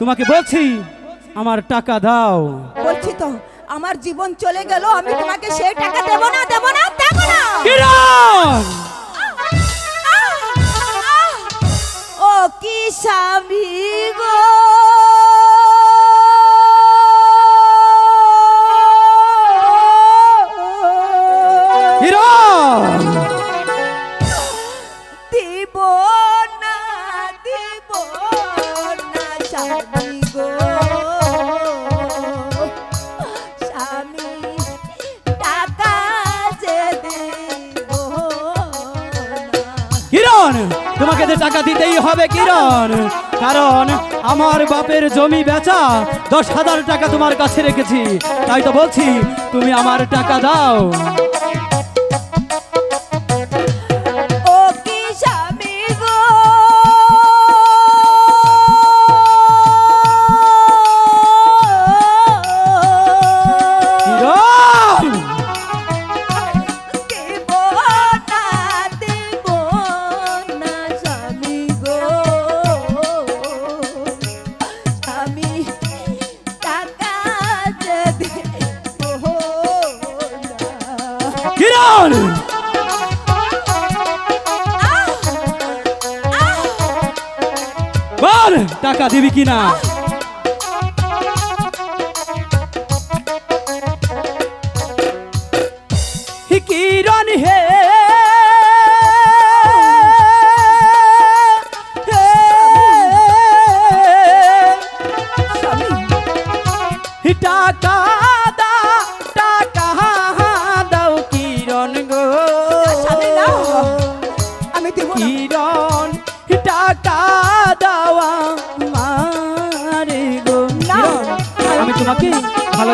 তোমাকে বলছি আমার টাকা দাও। বলছি তো আমার জীবন চলে গেল আমি তোমাকে সেই টাকা দেব না দেব না দেব না। ও কি স্বামী গো? দিব কিরণ? তোমাকে যে টাকা দিতেই হবে কিরণ? কারণ আমার বাপের জমি বেচা দশ হাজার টাকা তোমার কাছে রেখেছি। তাই তো বলছি, তুমি আমার টাকা দাও। কিরণ বল টাকা দিবি কিনা?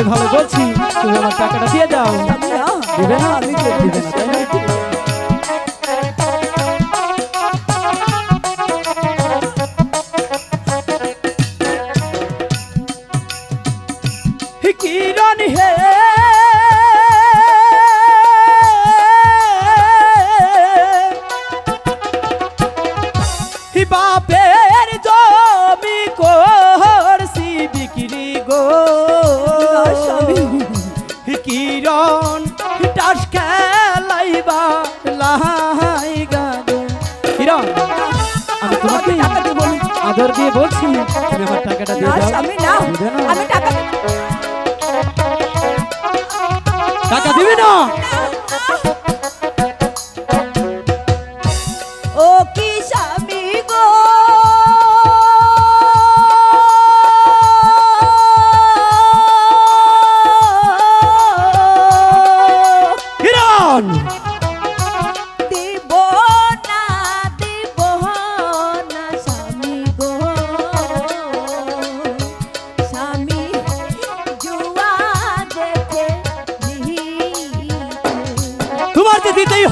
ভালো বলছি তুমি আমার টাকাটা দিয়ে দাও। দিবে না? দিবে না। হি কিরণ হি টাস খেলাইবা লাই গাগো কিরণ আমি তোমাকে টাকা আদর দিয়ে বলছি তুমি আমার টাকাটা দিয়ে দাও। আমি না আমি টাকা টাকা দিবি না?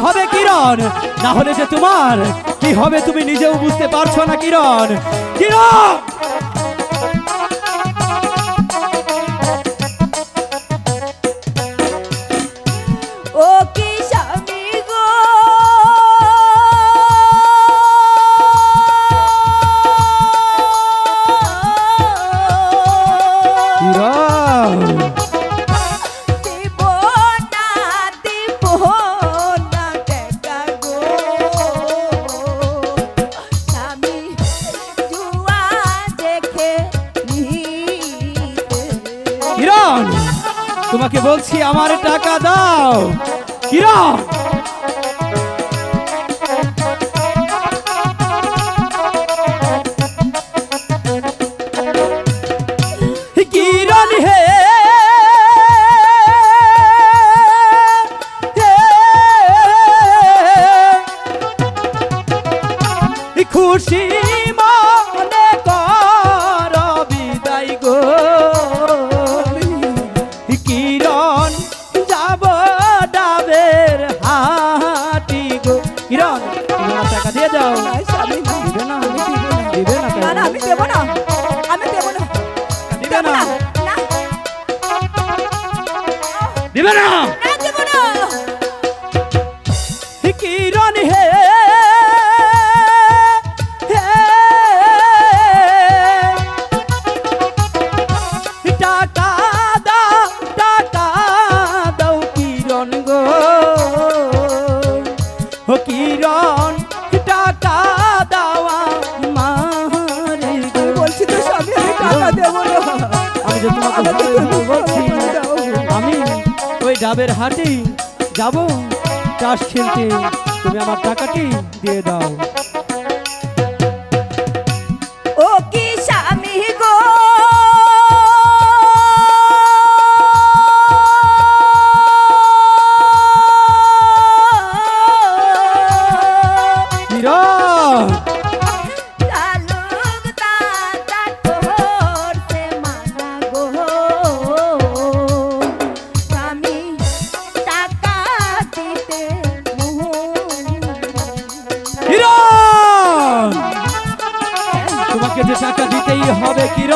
হবে কিরণ? না হলে যে তোমার, কি হবে তুমি নিজেও বুঝতে পারছ না কিরণ? কিরণ! তোমাকে বলছি আমার টাকা দাও। কিরণ দিবে না। কিরণ হে আমি যে তোমাকে ডাবের হাটে যাব। চাষ খেলতে তুমি আমার টাকাটি দিয়ে দাও।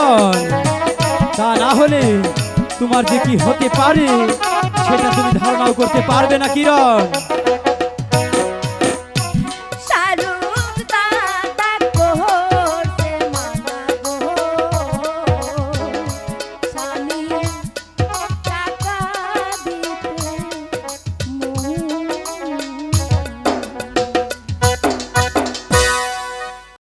কিরণ তা না হলে তোমার যে কি হতে পারে, সেটা তুমি ধারণাও করতে পারবে না কিরণ।